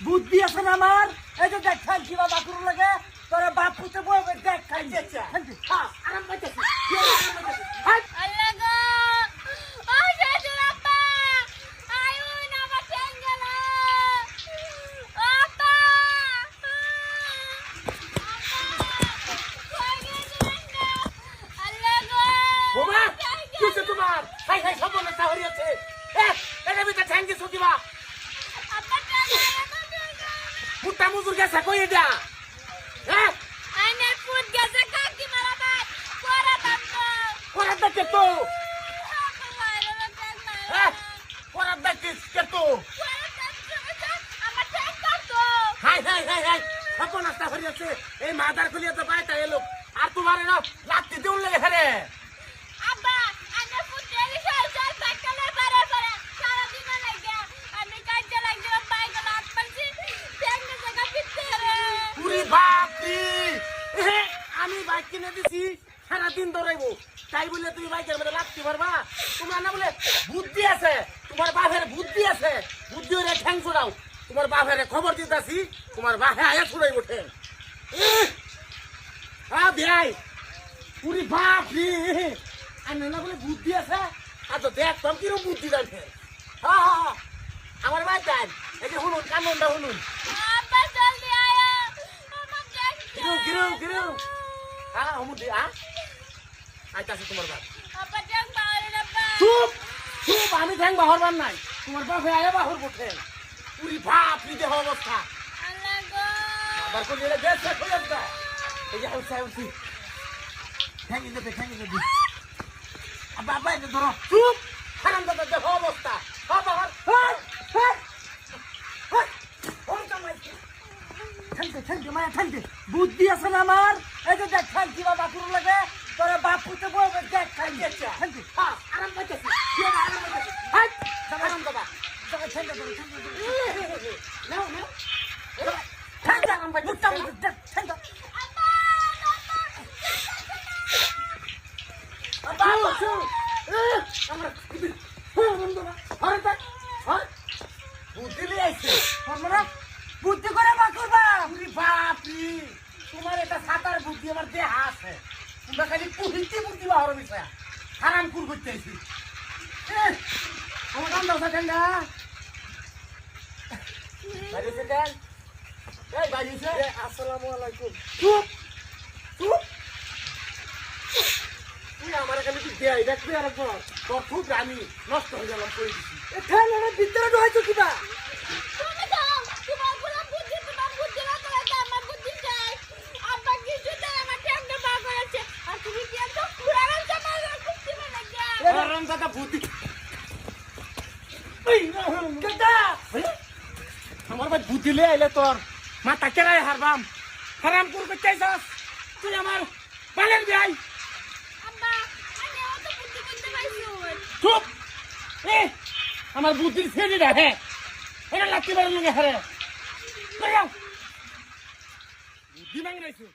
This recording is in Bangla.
বুদ্ধি আছে না আমার? এই যে দেখ খান কিবা বাকুর লাগে তোরা বাপ পুতে বলবে দেখ খাই আচ্ছা। হ্যাঁ আরাম পাইতেছি। কিসে তোমার? হাই হাই সব বলে তাহরি আছে। এ এটা বিটা ঠ্যাঙ্গি সুকিবা মুট্টা মুজুর গেছে কই এটা? হ্যাঁ? আইনের ফুট গেছে কাকি মারা ভাই দাঁতো করার দেখে তো। হ্যাঁ করার দেখে কে তো? আমার ঠ্যাং কাটো হাই হাই হাই হাই সব নাস্তা হরি এই মাদার খুলিয়ে তো পায় তাই আর তোমার না লাত্তি দিউন লাগে হেরে আব্বা আইনের ফুট গেছে চল চল সাইকেলে পারে পারে সারা দিন লাগে আমি কাজে লাগছিলাম বাইক লাট পারছি ঠ্যাং জায়গা পিছতে রে পুরি বাপরি এহে, আমি বাইক কিনে দিছি, সারাদিন দৌড়াইবো তাই বলে তুমি বাইকের মধ্যে রাখতে পারবা তোমার না বলে বুদ্ধি আছে, তোমার বাপের বুদ্ধি আছে। বুদ্ধি হলে ঠ্যাং ছড়াও। তোমার বাপের খবর দিতেছি, তোমার বাপে আয়া ছড়াইবো ঠ্যাং! আ ভাই পুরি বাপরি আর না বলে বুদ্ধি আছে? আর তো দেখতাম কীরকম বুদ্ধি জানছে হ্যাঁ হ্যাঁ হ্যাঁ। আমার ভাই চাই এই যে শুনুন কান্দনটা শুনুন হ্যাঁ অমুদি হ্যাঁ আইতাছে তোমার বাপ। চুপ চুপ আমি ঠ্যাং বাহরবার নাই। তোমার বাপে আয়া বাহর বটে। পুরি ভাপ নিতে হবে অবস্থা। আবার কোন শেষ হয়ে যাবে এই যে এটা ধরো। চুপ হারাম দাদা দেখো অবস্থা। হ্যাঁ হ্যাঁ হ্যাঁ হ্যাঁ ওর মায়া বুদ্ধি আছে না আমার? এই যে দেখ খান কিবা বাকুর লাগে তোরা বাপ পুতে বলবে দেখ খাই। ঠান্ডে হ্যাঁ আরাম পাইতেছি কেন আরাম পাইতেছি হাই আরাম দাদা ঠান্ডে ঠান্ডে করে ঠান্ডে নাও নাও। ঠান্ডে আরাম পাই মুট্টা মুট্টা দেখ ঠান্ডে আমরা বুদ্ধি করে বাকুর বাপ তোমার সাঁতার বুদ্ধি আমার দেহা আছে। তোমরা খালি পুহিতে বুদ্ধি বাহর বিষয় হারাম কুর করতে আইছি আমার কাম দাও ঠান্ডা বাড়িছে কেন এই বাড়িছে আসসালামু আলাইকুম। চুপ চুপ। তুই আমার খালি তুই দেয় দেখবি আর একবার তোর খুব রানি। নষ্ট হয়ে গেলাম করে দিছি? এখানে ভিতরে ঢুকাইছো কিবা তুমি দাও তোমারগুলো বুদ্ধি তোমার বুদ্ধি না করে দাও আমার বুদ্ধি চাই আব্বা কিছু দেয় আমার ঠ্যাংটা বার করেছে আর তুমি কি এত পুরানো জামাই কুস্তি মানে গা হারাম দাদা! বুদ্ধি কেটা আমার ভাই বুদ্ধি লিয়ে আইলে তোর। মাথা কেরাই হারবাম। হারাম কুর করতে তুই আমার বালের ভাই বুদ্ধি চুপ! এ আমার বুদ্ধির ফেরি না হ্যাঁ এটা লাগতে পারে লোকে হারে। বুদ্ধি মাঙ্গাইছো